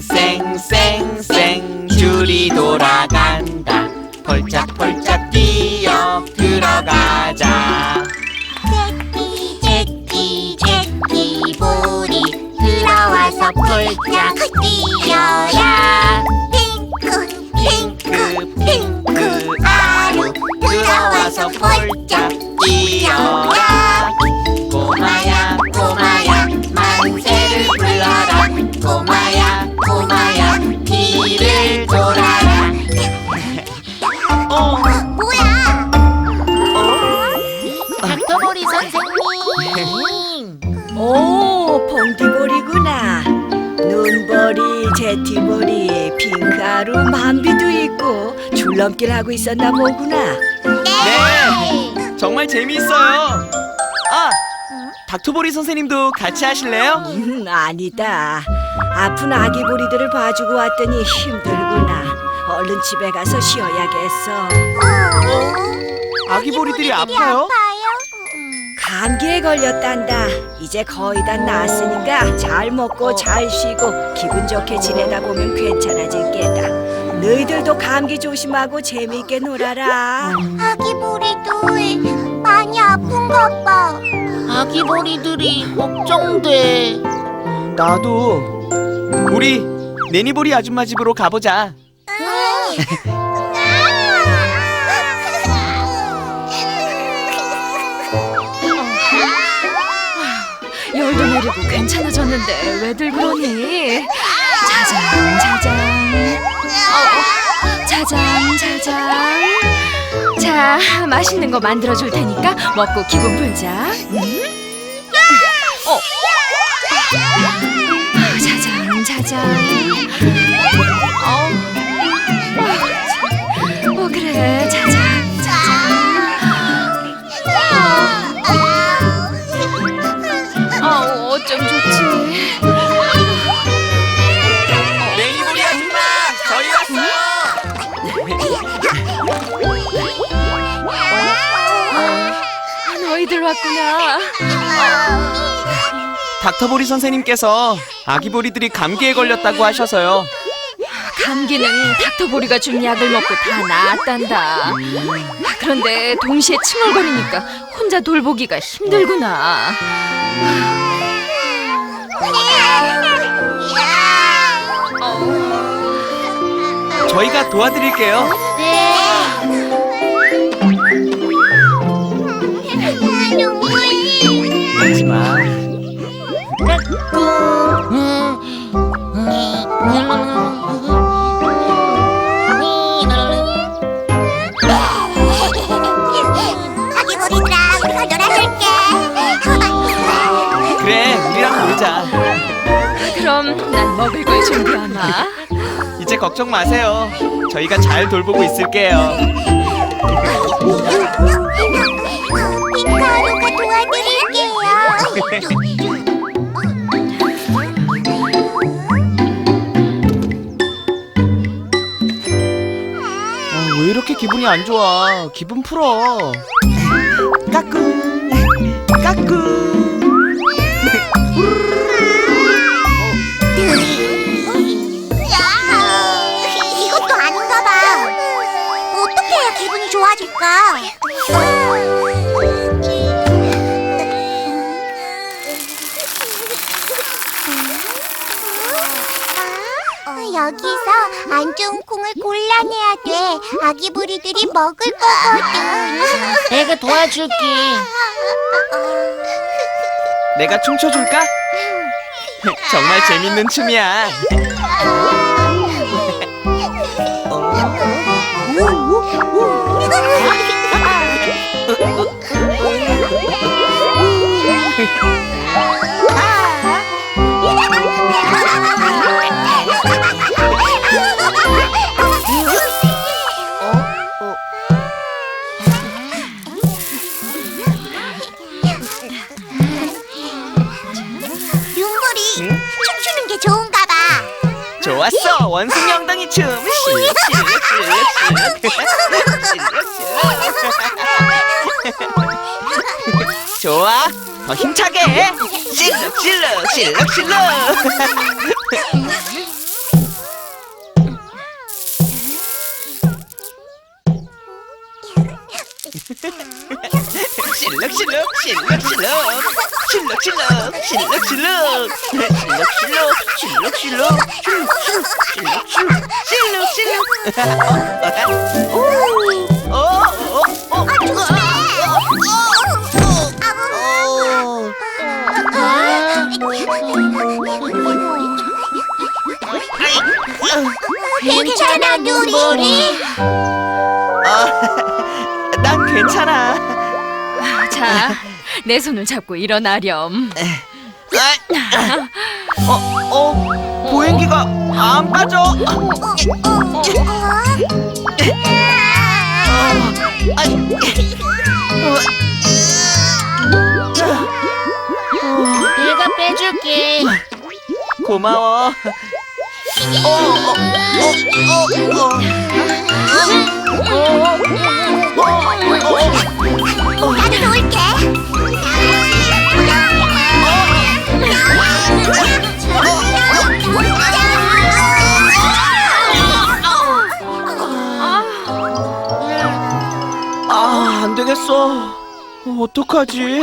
쌩쌩쌩쌩 줄이 돌아간다. 펄짝펄짝 뛰어 들어가자. 제끼 제끼 제끼 보리 들어와서 폴짝 뛰어라 제티볼이, 핑크아루, 만비도 있고 줄넘기를 하고 있었나 보구나. 네 정말 재미있어요 아 닥터보리 선생님도 같이 하실래요? 음, 아니다. 아픈 아기 보리들을 봐주고 왔더니 힘들구나. 얼른 집에 가서 쉬어야겠어. 아기 보리들이 아파요? 감기에 걸렸단다. 이제 거의 다 나았으니까 잘 먹고 잘 쉬고 기분 좋게 지내다 보면 괜찮아질 게다. 너희들도 감기 조심하고 재미있게 놀아라. 아기 보리도 많이 아픈가 봐. 아기 보리들이 걱정돼. 나도 우리 내니보리 아줌마 집으로 가보자 내리고 괜찮아졌는데 왜들 그러니? 자장 자장 어, 자장 자장 자 맛있는 거 만들어 줄 테니까 먹고 기분 풀자 음? 어. 아, 자장 자장 어. 어 그래 닥터보리 선생님께서 아기보리들이 감기에 걸렸다고 하셔서요 감기는 닥터보리가 준 약을 먹고 다 나았단다. 그런데 동시에 칭얼거리니까 혼자 돌보기가 힘들구나. 저희가 도와드릴게요 하 아기보리들아, 우리가 놀아줄게. 그래 우리랑 놀자 그럼 난 먹을 걸 준비하마. 이제 걱정 마세요 저희가 잘 돌보고 있을게요 도와드릴게요. 기분이 안 좋아 기분 풀어 까꿍 까꿍 이것도 아닌가 봐. 어떻게 해야 기분이 좋아질까? 여기서 안 좋은 콩을 골라내야 돼. 아기 부리들이 먹을 거거든. 내가 도와줄게. 내가 춤춰줄까? 정말 재밌는 춤이야 춤 실력 실력 실력 실력 좋아. 더 힘차게 실력 실력 실력 실력 룩 실룩 실룩 실룩 실룩 실룩 실룩 실룩 실룩 실룩 실룩 실룩 실룩 실룩 실룩 실룩 오 오오 괜찮아, 누리? 난 괜찮아 자, 내 손을 잡고 일어나렴. 어, 어, 보행기가 안 빠져. 내가 빼줄게. 고마워. 어, 어, 어, 나도 놓을게. 아, 안 되겠어. 어, 어떡하지?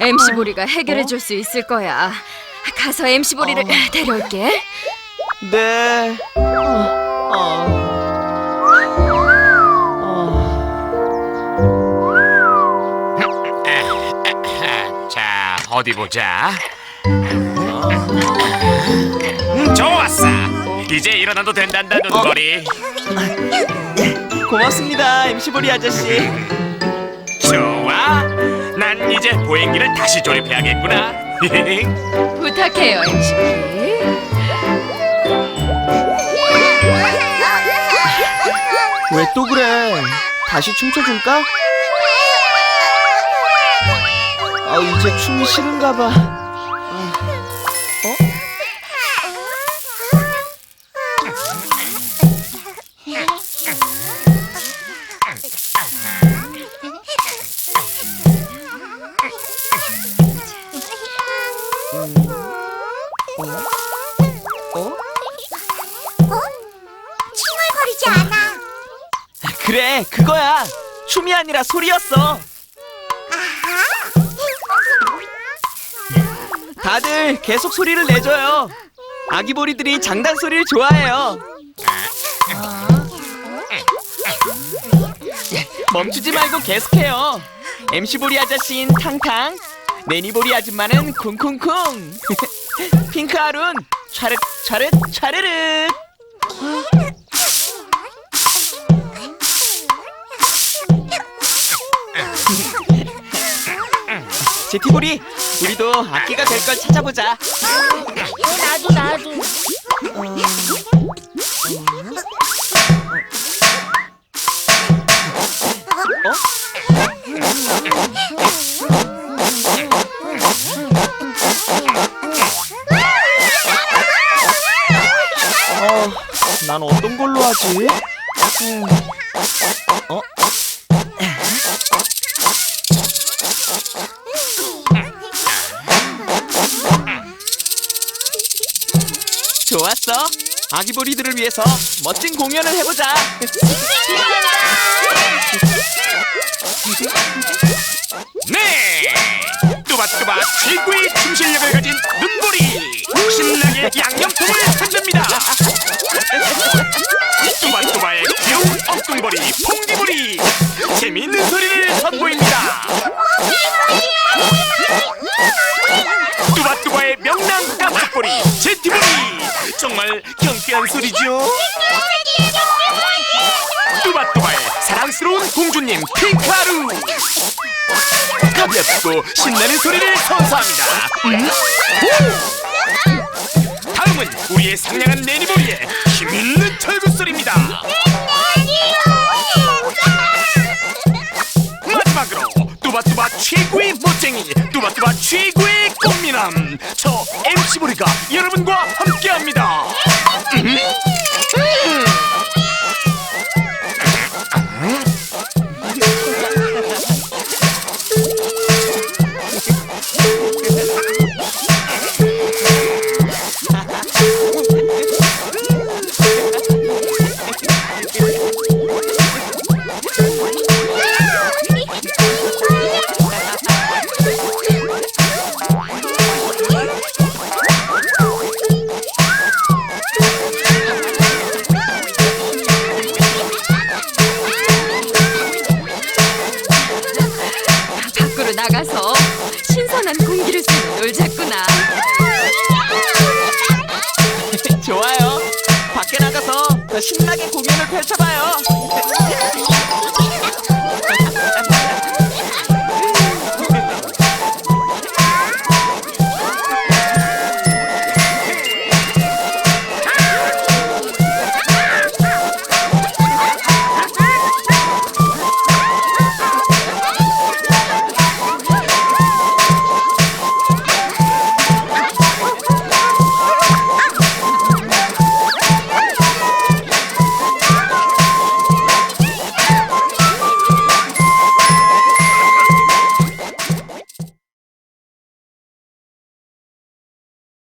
MC 보리가 해결해 줄 수 있을 거야. 가서 MC 보리를 데려올게. 네. 어, 어. 어. 어디 보자. 음, 좋았어. 이제 일어나도 된단다, 눈거리. 고맙습니다, MC 보리 아저씨. 좋아. 난 이제 보행기를 다시 조립해야겠구나. 부탁해요, MC 보리. 왜또 그래? 다시 춤춰줄까? 아, 이제 춤이 싫은가 봐. 어? 어? 칭얼거리지 않아. 그래, 그거야. 춤이 아니라 소리였어. 다들 계속 소리를 내줘요. 아기보리들이 장단 소리를 좋아해요. 멈추지 말고 계속해요. MC 보리 아저씨인 탕탕, 매니보리 아줌마는 쿵쿵쿵, 핑크 아룬 차르 차르 차르르. 제티보리, 우리도 악기가 될 걸 찾아보자. 나도 나도. 어, 난 어떤 걸로 하지? 음, 아기보리들을 위해서 멋진 공연을 해보자. 네! 뚜바뚜바 최고의 춤 실력을 가진 눈보리! 신나게 양념통을 흔듭니다! 뚜바뚜바의 귀여운 엉뚱보리, 퐁디보리! 재미있는 소리를 선보입니다! 뚜바뚜바의 명랑 깜짝보리, 제티보리! 정말 경쾌한 소리죠? 뚜바뚜바의 사랑스러운 공주님 핑카루! 가볍고 신나는 소리를 선사합니다. 음? 오! 다음은 우리의 상냥한 내니보리의 힘있는 철구 소리입니다. 마지막으로 뚜바뚜바 최고의 멋쟁이 뚜바뚜바 최고의 꽃미남 저 MC 보리가 여러분과 함께 신나게 공연을 펼쳐봐요.